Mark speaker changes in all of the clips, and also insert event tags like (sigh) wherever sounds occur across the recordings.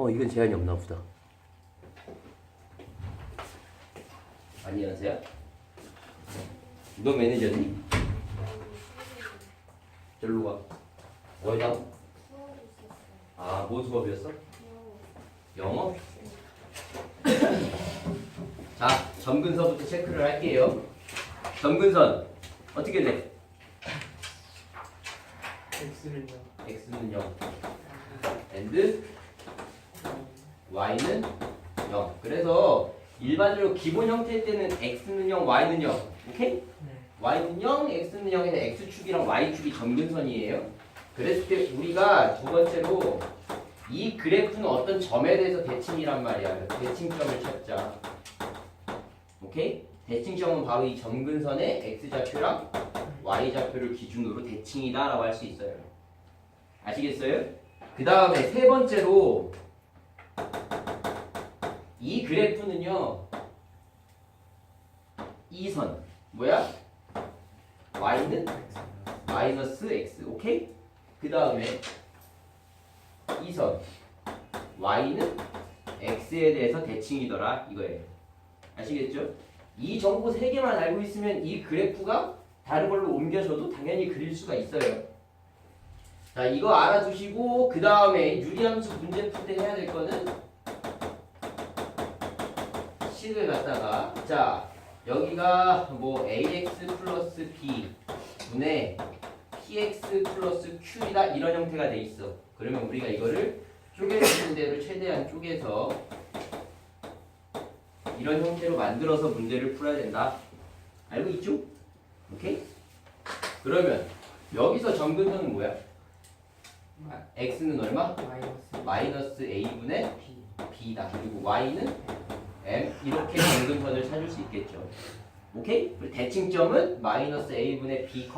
Speaker 1: 어 이건 제한이 없나 보다. 연세야? 너 매니저니? 절로 가.
Speaker 2: 수업이 있었어요.
Speaker 1: 아, 뭐 수업이었어? 영어? 자, 점근선부터 체크를 할게요. 점근선 어떻게 돼?
Speaker 3: X는요.
Speaker 1: x는 0, and y는 0. 그래서 일반적으로 기본 형태일 때는 x는 0, y는 0. 오케이?
Speaker 3: 네.
Speaker 1: y는 0, x는 0에서 x축이랑 y축이 점근선이에요. 그랬을 때 우리가 두 번째로 이 그래프는 어떤 점에 대해서 대칭이란 말이야. 대칭점을 찾자. 오케이? 대칭점은 바로 이 점근선의 x좌표랑 y좌표를 기준으로 대칭이다라고 할 수 있어요. 아시겠어요? 그 다음에 세 번째로 이 그래프는요 이선 뭐야? y는 마이너스 x 오케이? 그 다음에 이선 y는 x에 대해서 대칭이더라 이거예요 아시겠죠? 이 정보 세 개만 알고 있으면 이 그래프가 다른 걸로 옮겨져도 당연히 그릴 수가 있어요 자 이거 알아두시고 그 다음에 유리함수 문제 풀 때 해야 될 거는 식을 갖다가 자 여기가 뭐 ax 플러스 b 분의 px 플러스 q이다 이런 형태가 돼 있어 그러면 우리가 이거를 쪼개주는 대로 최대한 쪼개서 이런 형태로 만들어서 문제를 풀어야 된다 알고 있죠? 오케이? 그러면 여기서 점근선은 뭐야?
Speaker 3: 마-
Speaker 1: x는 얼마?
Speaker 3: 마이너스
Speaker 1: a분의
Speaker 3: B.
Speaker 1: b다. 그리고 y는 m 이렇게 점근선을 찾을 수 있겠죠. 오케이? 그리고 대칭점은 마이너스 a분의 b,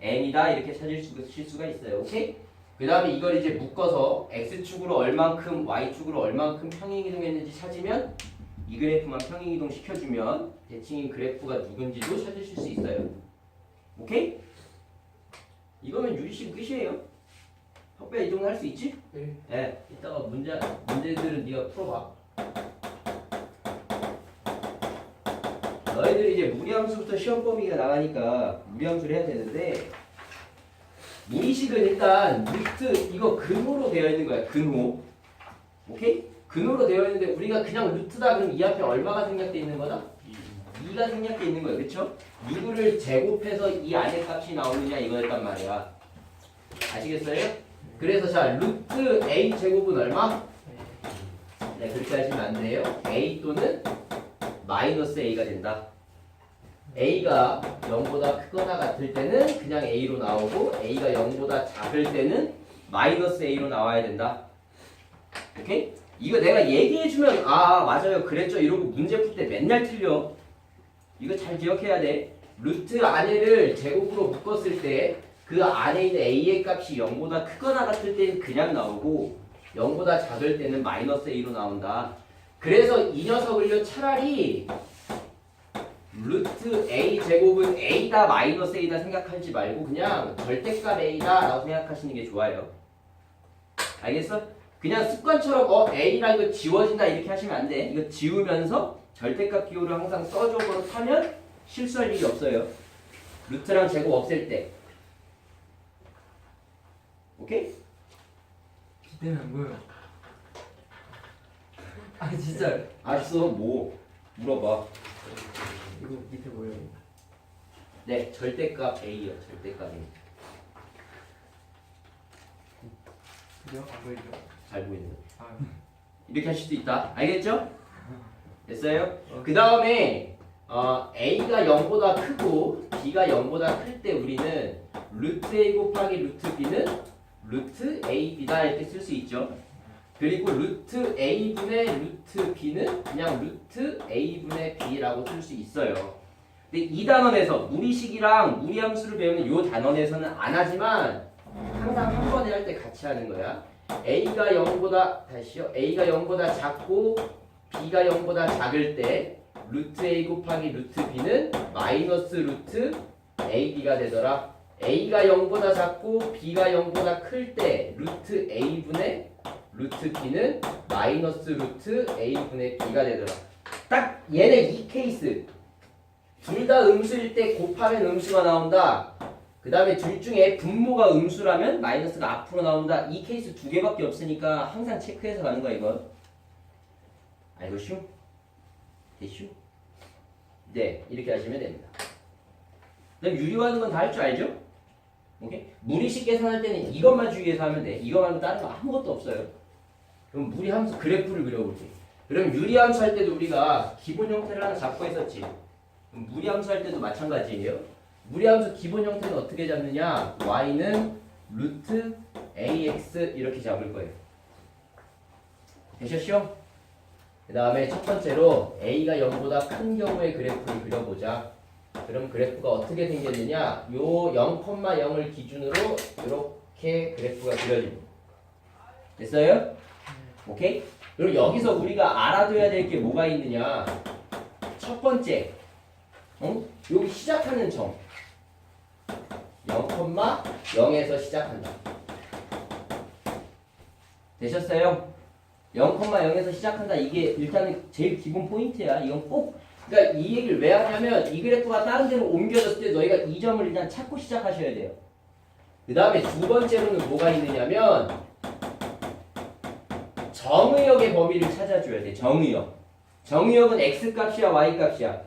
Speaker 1: m이다 이렇게 찾을 수, 실 수가 있어요. 오케이? 그 다음에 이걸 이제 묶어서 x축으로 얼만큼 y축으로 얼만큼 평행이동했는지 찾으면 이 그래프만 평행이동 시켜주면 대칭인 그래프가 누군지도 찾으실 수 있어요. 오케이? 이거면 유리식 끝이에요. 턱뼈 이 정도 할수 있지?
Speaker 3: 네.
Speaker 1: 네, 이따가 문제 문제들은 네가 풀어봐. 너희들이 이제 무리함수부터 시험 범위가 나가니까 무리함수를 해야 되는데 무리식은 일단 루트 이거 근호로 되어 있는 거야. 근호. 오케이? 근호로 되어 있는데 우리가 그냥 루트다 그럼 이 앞에 얼마가 생략돼 있는 거다? 2가 생략돼 있는 거예요. 그렇죠? 누구를 제곱해서 이 안에 값이 나오느냐 이거였단 말이야. 아시겠어요? 그래서 자 루트 a 제곱은 얼마?
Speaker 3: 네.
Speaker 1: 네 그렇게 하시면 안 돼요. a 또는 마이너스 a가 된다. a가 0보다 크거나 같을 때는 그냥 a로 나오고 a가 0보다 작을 때는 마이너스 a로 나와야 된다. 오케이? 이거 내가 얘기해주면 아 맞아요 그랬죠 이러고 문제 풀 때 맨날 틀려. 이거 잘 기억해야 돼. 루트 안에를 제곱으로 묶었을 때 그 안에 있는 a의 값이 0보다 크거나 같을 때는 그냥 나오고 0보다 작을 때는 마이너스 a로 나온다. 그래서 이 녀석을요 차라리 루트 a 제곱은 a다 마이너스 a다 생각하지 말고 그냥 절대값 a다 라고 생각하시는 게 좋아요. 알겠어? 그냥 습관처럼 어 a랑 이거 지워진다 이렇게 하시면 안 돼. 이거 지우면서 절대값 기호를 항상 써줘 버릇하면 실수할 일이 없어요. 루트랑 제곱 없앨 때. 오케이?
Speaker 3: 기대는 안 보여. (laughs) 아 진짜
Speaker 1: 알았어. 뭐 물어봐.
Speaker 3: 이거 밑에 뭐예요?
Speaker 1: 네, 절대값 a요. 절대값 a.
Speaker 3: 그죠? 안 보이죠?
Speaker 1: 잘 보이는 거.
Speaker 3: 아
Speaker 1: 이렇게 하실 수 있다. 알겠죠? (laughs) 됐어요? 그 다음에 어, a가 0보다 크고 b가 0보다 클 때 우리는 루트 a 곱하기 루트 b는 루트 a b다 이렇게 쓸 수 있죠. 그리고 루트 a분의 루트 b는 그냥 루트 a분의 b라고 쓸 수 있어요. 근데 이 단원에서 무리식이랑 무리함수를 배우는 이 단원에서는 안 하지만 항상 한 번에 할 때 같이 하는 거야. a가 0보다 다시요. a가 0보다 작고 b가 0보다 작을 때 루트 a 곱하기 루트 b는 마이너스 루트 ab가 되더라. A가 0보다 작고 b가 0보다 클 때 루트 a분의 루트 b는 마이너스 루트 a분의 b가 되더라. 딱 얘네 이 케이스 둘 다 음수일 때 곱하면 음수가 나온다. 그 다음에 둘 중에 분모가 음수라면 마이너스가 앞으로 나온다. 이 케이스 두 개밖에 없으니까 항상 체크해서 가는 거야 이건. 알고 슈? 대슈? 네 이렇게 하시면 됩니다. 그럼 유리화하는 건 다 할 줄 알죠? 오케이? 무리식 계산할 때는 이것만 주의해서 하면 돼. 이거 말고 다른 거 아무것도 없어요. 그럼 무리함수 그래프를 그려볼게. 그럼 유리함수 할 때도 우리가 기본 형태를 하나 잡고 했었지. 그럼 무리함수 할 때도 마찬가지예요. 무리함수 기본 형태는 어떻게 잡느냐? y는 루트 ax 이렇게 잡을 거예요. 되셨죠? 그 다음에 첫 번째로 a가 0보다 큰 경우의 그래프를 그려보자. 그럼 그래프가 어떻게 생겼느냐? 요 0,0을 기준으로 이렇게 그래프가 그려집니다. 됐어요? 오케이? 그리고 여기서 우리가 알아둬야 될 게 뭐가 있느냐? 첫 번째, 어? 여기 시작하는 점. 0,0에서 시작한다. 되셨어요? 0,0에서 시작한다. 이게 일단은 제일 기본 포인트야. 이건 꼭 그러니까 이 얘기를 왜 하냐면 이 그래프가 다른 데로 옮겨졌을 때 너희가 이 점을 일단 찾고 시작하셔야 돼요. 그 다음에 두 번째로는 뭐가 있느냐면 정의역의 범위를 찾아줘야 돼. 정의역. 정의역은 x 값이야, y 값이야.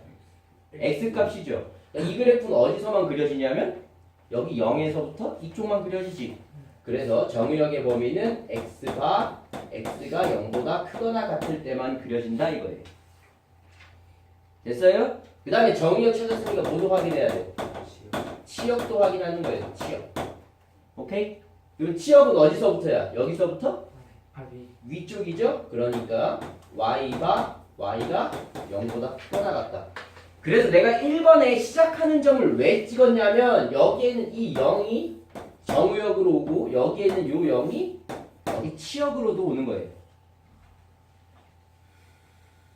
Speaker 1: x 값이죠. 그러니까 이 그래프는 어디서만 그려지냐면 여기 0에서부터 이쪽만 그려지지. 그래서 정의역의 범위는 x가 x가 0보다 크거나 같을 때만 그려진다 이거예요. 됐어요? 그 다음에 정의역 찾았으니까 뭐도 확인해야 돼? 치역도 확인하는 거예요. 치역. 오케이? 그럼 치역은 어디서부터야? 여기서부터 위쪽이죠? 그러니까 y가 y가 0보다 크거나 같다. 그래서 내가 1번에 시작하는 점을 왜 찍었냐면 여기에는 이 0이 정의역으로 오고 여기에는 요 0이 여기 치역으로도 오는 거예요.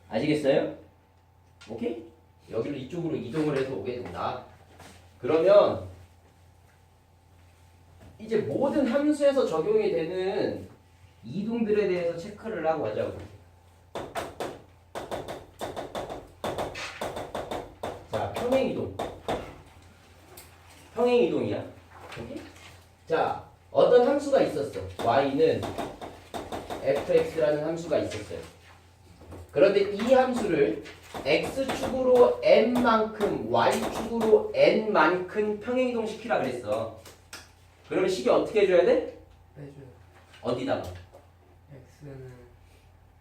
Speaker 1: 아시겠어요? 오케이? 여기로 이쪽으로 이동을 해서 오게 된다. 그러면 이제 모든 함수에서 적용이 되는 이동들에 대해서 체크를 하고 가자고. 자, 평행 이동. 평행 이동이야. 오케이? 자, 어떤 함수가 있었어. y는 fx라는 함수가 있었어요. 그런데 이 함수를 x축으로 n만큼 y축으로 n만큼 평행 이동 시키라 그랬어. 그러면 식이 어떻게 해줘야 돼?
Speaker 3: 빼줘요.
Speaker 1: 어디다가?
Speaker 3: x는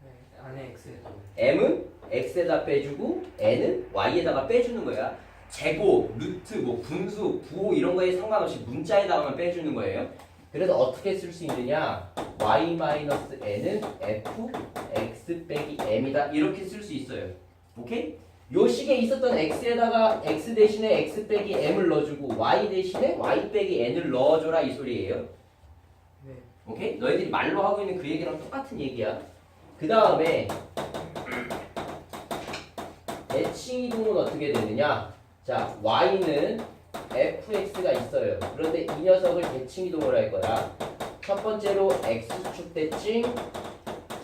Speaker 3: 네, 안에 x에서
Speaker 1: m은 x에다 빼주고 n은 y에다가 빼주는 거야. 제곱, 루트, 뭐 분수, 부호 이런 거에 상관없이 문자에다가만 빼주는 거예요. 그래서 어떻게 쓸 수 있느냐? y 마이너스 n은 f x m이다 이렇게 쓸 수 있어요. 오케이? 요 식에 있었던 x에다가 x 대신에 x 빼기 m을 넣어주고 y 대신에 y 빼기 n을 넣어줘라 이 소리예요.
Speaker 3: 네.
Speaker 1: 오케이? 너희들이 말로 하고 있는 그 얘기랑 똑같은 얘기야. 그 다음에 대칭 이동은 어떻게 되느냐? 자, y는 fx가 있어요. 그런데 이 녀석을 대칭 이동을 할 거야. 첫 번째로 x축 대칭,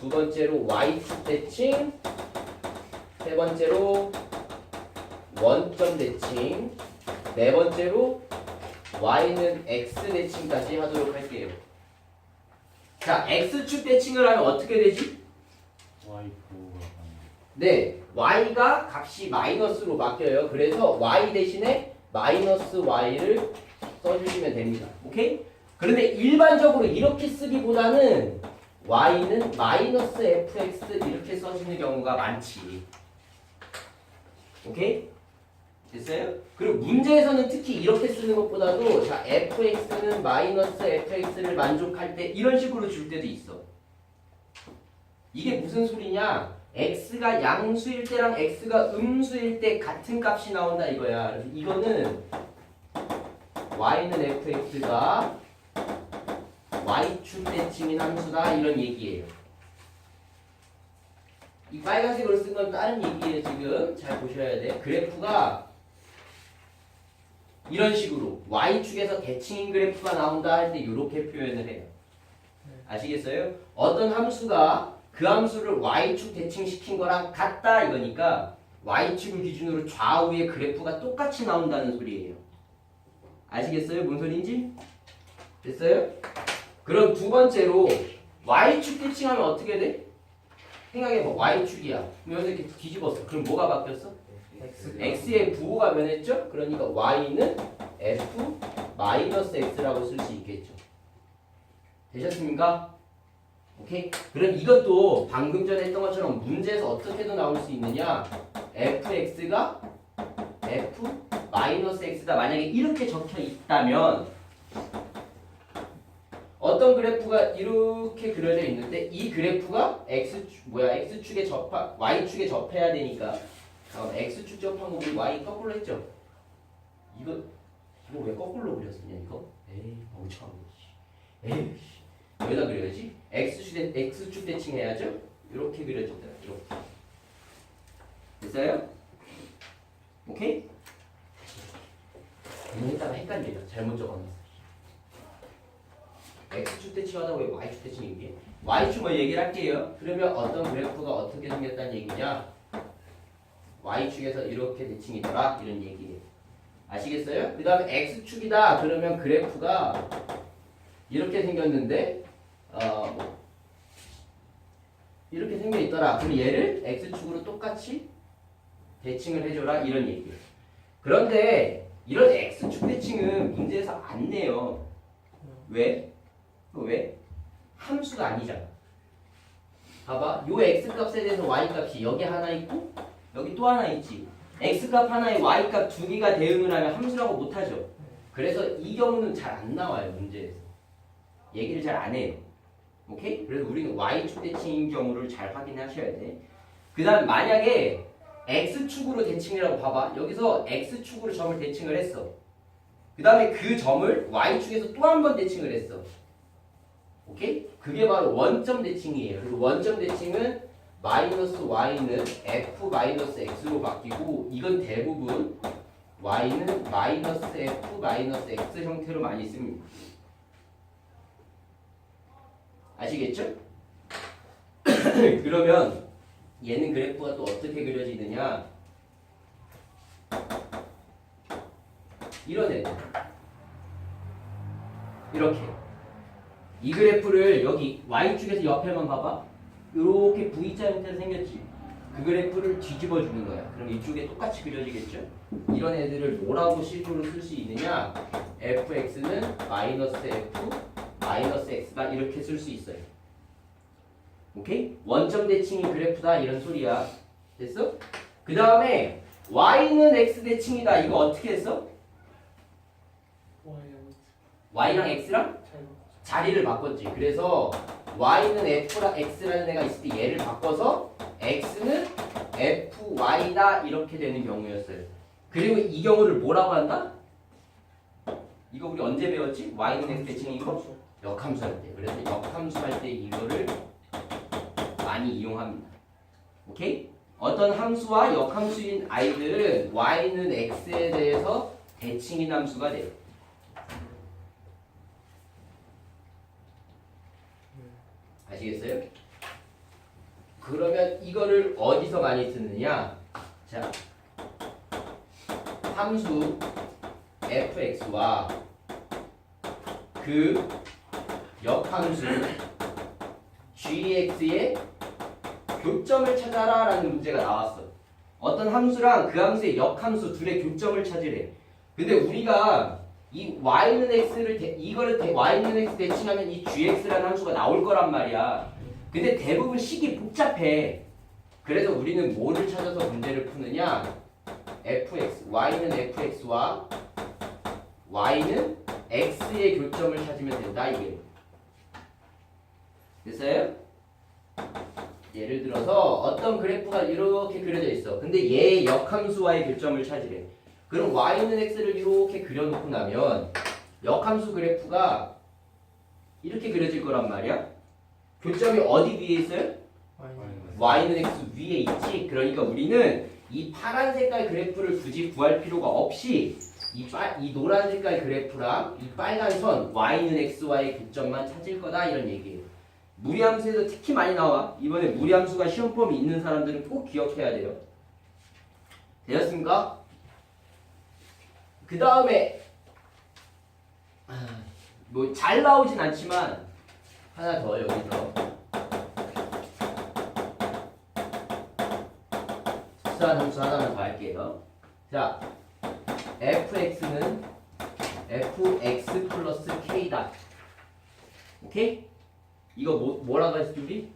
Speaker 1: 두 번째로 y축 대칭, 세 번째로 원점 대칭, 네 번째로 y는 x 대칭까지 하도록 할게요. 자, x축 대칭을 하면 어떻게 되지?
Speaker 2: 와이프가
Speaker 1: 네, y가 값이 마이너스로 바뀌어요. 그래서 y 대신에 마이너스 y를 써주시면 됩니다. 오케이? 그런데 일반적으로 이렇게 쓰기보다는 y는 마이너스 fx 이렇게 써주는 경우가 많지. 오케이? 됐어요? 그리고 문제에서는 특히 이렇게 쓰는 것보다도 자 fx는 마이너스 fx를 만족할 때 이런 식으로 줄 때도 있어. 이게 무슨 소리냐? x가 양수일 때랑 x가 음수일 때 같은 값이 나온다 이거야. 이거는 y는 fx가 y축 대칭인 함수다 이런 얘기예요. 이 빨간색으로 쓴 건 다른 얘기예요 지금 잘 보셔야 돼. 그래프가 이런 식으로 y축에서 대칭인 그래프가 나온다 할 때 이렇게 표현을 해요. 아시겠어요? 어떤 함수가 그 함수를 y축 대칭시킨 거랑 같다 이거니까 y축을 기준으로 좌우의 그래프가 똑같이 나온다는 소리예요. 아시겠어요? 뭔 소리인지? 됐어요? 그럼 두 번째로 y축 대칭하면 어떻게 돼? 생각해봐 y축이야. 그럼 이렇게 뒤집었어. 그럼 뭐가 바뀌었어? X의 부호가 변했죠? 그러니까 y는 f 마이너스 x라고 쓸 수 있겠죠. 되셨습니까? 오케이? 그럼 이것도 방금 전에 했던 것처럼 문제에서 어떻게도 나올 수 있느냐? fx가 f 마이너스 x다. 만약에 이렇게 적혀 있다면 어떤 그래프가 이렇게 그려져 있는데 이 그래프가 x축 뭐야 x축에 접하 y축에 접해야 되니까 다음 x축 접한 거 우리 y 거꾸로 했죠? 이거 이거 왜 거꾸로 그렸었냐 이거? 에이 멍청한 거 에이 씨. 여기다 그려야지 x축 대 x축 대칭해야죠? 이렇게 그려진다 이렇게 됐어요? 오케이? 했다가 헷갈려요 잘못 적어놨어 x축 대칭하다 왜 y축 대칭 얘기해? y축 뭐 얘기를 할게요 그러면 어떤 그래프가 어떻게 생겼다는 얘기냐 y축에서 이렇게 대칭이더라 이런 얘기예요. 아시겠어요? 그 다음에 x축이다 그러면 그래프가 이렇게 생겼는데 어, 뭐 이렇게 생겨 있더라. 그럼 얘를 x축으로 똑같이 대칭을 해줘라 이런 얘기예요. 그런데 이런 x축 대칭은 문제에서 안 내요. 왜? 왜? 함수가 아니잖아. 봐봐. 요 x 값에 대해서 y 값이 여기 하나 있고 여기 또 하나 있지. x값 하나에 y값 두 개가 대응을 하면 함수라고 못하죠. 그래서 이 경우는 잘 안 나와요 문제에서. 얘기를 잘 안 해요. 오케이? 그래서 우리는 y축 대칭인 경우를 잘 확인하셔야 돼. 그 다음 만약에 x축으로 대칭이라고 봐봐. 여기서 x축으로 점을 대칭을 했어. 그 다음에 그 점을 y축에서 또 한 번 대칭을 했어. 오케이? 그게 바로 원점 대칭이에요. 그리고 원점 대칭은 마이너스 y는 f 마이너스 x로 바뀌고 이건 대부분 y는 마이너스 f 마이너스 x 형태로 많이 씁니다. 아시겠죠? (clears throat) 그러면 얘는 그래프가 또 어떻게 그려지느냐? 이런 애들. 이렇게. 이 그래프를 여기 y축에서 옆에만 봐봐. 이렇게 V자 형태로 생겼지. 그 그래프를 뒤집어 주는 거야. 그럼 이쪽에 똑같이 그려지겠죠? 이런 애들을 뭐라고 식으로 쓸 수 있느냐? fx는 마이너스 f 마이너스 x다 이렇게 쓸 수 있어요. 오케이? 원점 대칭이 그래프다 이런 소리야. 됐어? 그 다음에 y는 x 대칭이다. 이거 어떻게 했어? y랑 x랑 자리를 바꿨지. 그래서 y는 f랑 x라는 애가 있을 때 얘를 바꿔서 x는 fy다 이렇게 되는 경우였어요. 그리고 이 경우를 뭐라고 한다? 이거 우리 언제 배웠지? y는 x 대칭 이거 역함수 할 때. 그래서 역함수 할 때 이거를 많이 이용합니다. 오케이? 어떤 함수와 역함수인 아이들은 y는 x에 대해서 대칭인 함수가 돼요. 아시겠어요? 그러면 이거를 어디서 많이 쓰느냐? 자, 함수 fx와 그 역함수 gx의 교점을 찾아라 라는 문제가 나왔어. 어떤 함수랑 그 함수의 역함수 둘의 교점을 찾으래. 근데 우리가 이 y는 x를 대, 이거를 대, y는 x 대칭하면 이 gx라는 함수가 나올 거란 말이야. 근데 대부분 식이 복잡해. 그래서 우리는 뭐를 찾아서 문제를 푸느냐? fx, y는 fx와 y는 x의 교점을 찾으면 된다 이게. 됐어요? 예를 들어서 어떤 그래프가 이렇게 그려져 있어. 근데 얘의 역함수와의 교점을 찾으래. 그럼 y는 x를 이렇게 그려놓고 나면 역함수 그래프가 이렇게 그려질 거란 말이야. 교점이 어디 위에 있어요? y는 x 위에 있지. 그러니까 우리는 이 파란 색깔 그래프를 굳이 구할 필요가 없이 이, 빨, 이 노란 색깔 그래프랑 이 빨간 선 y는 x와의 교점만 찾을 거다 이런 얘기예요. 무리함수에서 특히 많이 나와. 이번에 무리함수가 시험 범위 있는 사람들은 꼭 기억해야 돼요. 되셨습니까? 그 다음에 뭐 잘 나오진 않지만 하나 더 여기서 수한 함수 하나만 더 할게요. 자, fx는 fx 플러스 k다. 오케이? 이거 뭐, 뭐라고 했지 우리?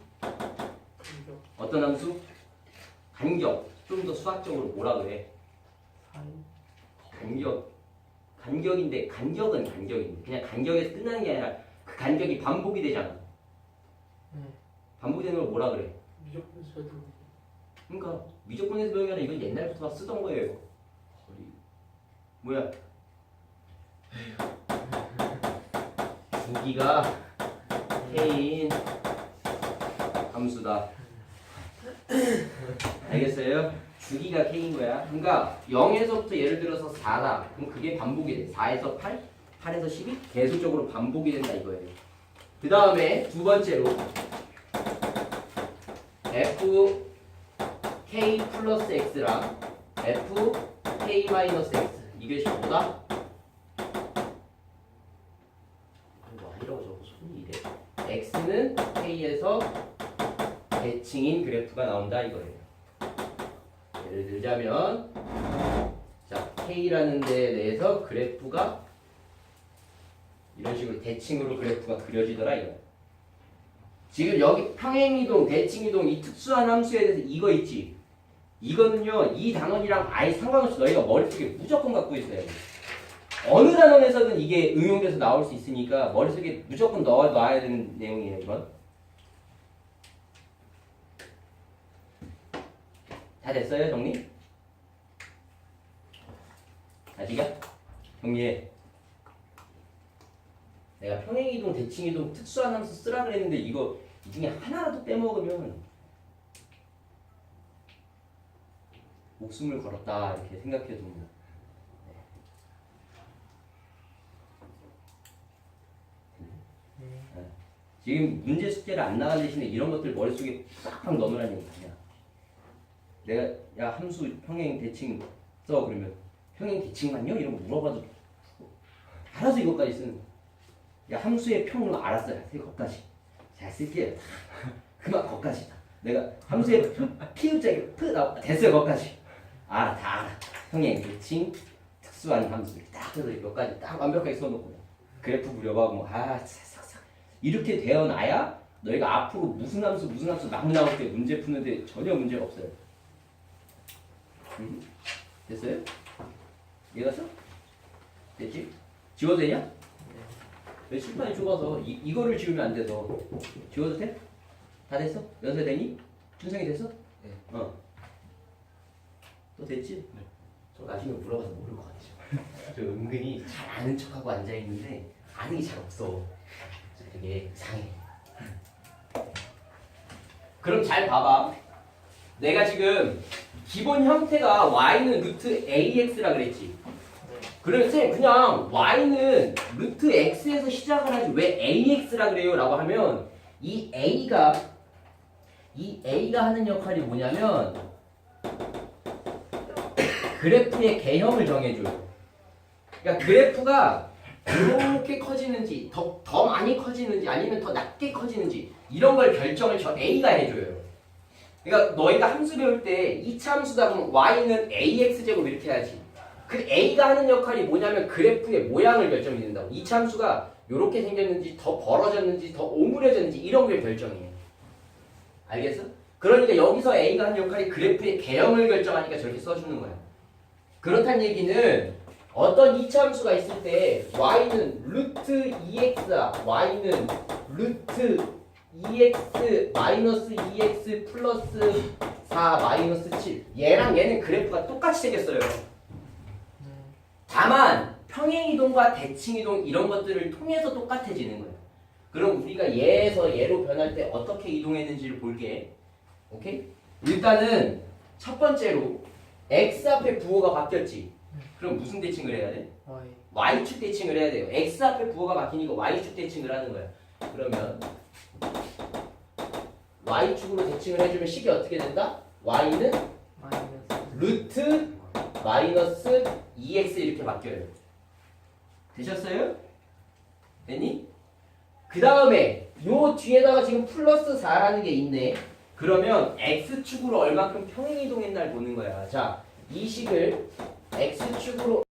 Speaker 1: 어떤 함수? 간격. 좀 더 수학적으로 뭐라 그래?
Speaker 3: 사이
Speaker 1: 간격. 간격인데 간격은 간격인데 그냥 간격에서 끝나는 게 아니라 그 간격이 반복이 되잖아.
Speaker 3: 네.
Speaker 1: 반복되는 걸 뭐라 그래?
Speaker 3: 무조건 써도
Speaker 1: 그러니까 미적분에서 배운 게 아니라 이건 옛날부터 다 쓰던 거예요. 거리. 뭐야? 주기가 k인 함수다. 알겠어요? 주기가 k인 거야. 그러니까 0에서부터 예를 들어서 4다. 그럼 그게 반복이 돼. 4에서 8, 8에서 12 계속적으로 반복이 된다 이거예요. 그 다음에 두 번째로 f k 플러스 x랑 f k 마이너스 x 적어 손이 이래 x는 k에서 대칭인 그래프가 나온다 이거예요 예를 들자면 자 k라는 데에 대해서 그래프가 이런 식으로 대칭으로 그래프가 그려지더라 이거야 지금 여기 평행이동, 대칭이동 이 특수한 함수에 대해서 이거 있지. 이거는요 이 단원이랑 아예 상관없이 너희가 머릿속에 무조건 갖고 있어야 돼. 어느 단원에서든 이게 응용돼서 나올 수 있으니까 머릿속에 무조건 넣어 놔야 되는 내용이에요 이건. 다 됐어요 정리? 아직이야? 정리해. 내가 평행이동, 대칭이동, 특수한 함수 쓰라 그랬는데 이거 이 중에 하나라도 빼먹으면 목숨을 걸었다 이렇게 생각해도 뭐. 네. 지금 문제 숙제를 안 나간 대신에 이런 것들 머릿속에 싹 넣으라는 얘기야. 내가 야 함수 평행 대칭 써 그러면 평행 대칭만요? 이런 거 물어봐도 알아서 이것까지 쓰는 거야. 야 함수의 평은 알았어요. 거기까지. 잘 쓸게요. (laughs) 그만 거기까지. 내가 함수의 피우자기 프나 됐어요 거기까지. 알아 다 알아. 평행 대칭 특수한 함수 딱 해서 몇 가지 딱 완벽하게 써놓고 그래프 그려봐 뭐아 싹싹 이렇게 되어놔야 너희가 앞으로 무슨 함수 무슨 함수 막 나올 때 문제 푸는데 전혀 문제가 없어요. 음. 됐어요? 이해갔어? 됐지? 지워도 되냐? 왜 칠판이 좁아서 이, 이거를 지우면 안 돼서 지워도 돼? 다 됐어? 연쇄되니? 준성이 됐어?
Speaker 2: 네.
Speaker 1: 어. 또 됐지?
Speaker 2: 네.
Speaker 1: 저 나중에 물어봐서 모를 것 같아. (laughs) 저 은근히 잘 아는 척하고 앉아 있는데 아는 게 잘 없어. 그래서 되게 이상해. 그럼 잘 봐봐. 내가 지금 기본 형태가 y는 루트 ax라 그랬지. 그러면 쌤 그냥 y는 루트 x에서 시작을 하지 왜 ax라 그래요? 라고 하면 이 a가 이 a가 하는 역할이 뭐냐면 그래프의 개형을 정해줘요. 그러니까 그래프가 이렇게 커지는지 더, 더 많이 커지는지 아니면 더 낮게 커지는지 이런 걸 결정을 저 a가 해줘요. 그러니까 너희가 함수 배울 때 2차 함수다 그러면 y는 ax제곱 이렇게 해야지. 그 a가 하는 역할이 뭐냐면 그래프의 모양을 결정이 된다고. 2차 함수가 이렇게 생겼는지 더 벌어졌는지 더 오므려졌는지 이런 걸 결정해요. 알겠어? 그러니까 여기서 a가 하는 역할이 그래프의 개형을 결정하니까 저렇게 써주는 거야. 그렇다는 얘기는 어떤 2차 함수가 있을 때 y는 루트 2x야. y는 루트 2x 마이너스 2x 플러스 4 마이너스 7 얘랑 얘는 그래프가 똑같이 생겼어요.
Speaker 3: 네.
Speaker 1: 다만 평행이동과 대칭이동 이런 것들을 통해서 똑같아지는 거예요. 그럼 우리가 얘에서 얘로 변할 때 어떻게 이동했는지를 볼게. 오케이? 일단은 첫 번째로 x 앞에 부호가 바뀌었지. 그럼 무슨 대칭을 해야 돼?
Speaker 3: Y
Speaker 1: y축 대칭을 해야 돼요. x 앞에 부호가 바뀌니까 y축 대칭을 하는 거야. 그러면 y축으로 대칭을 해주면 식이 어떻게 된다? y는 루트 마이너스 2x 이렇게 바뀌어요. 되셨어요? 됐니? 그 다음에 요 뒤에다가 지금 플러스 4라는 게 있네. 그러면 x축으로 얼만큼 평행이동했날 보는 거야. 자, 이 식을 x축으로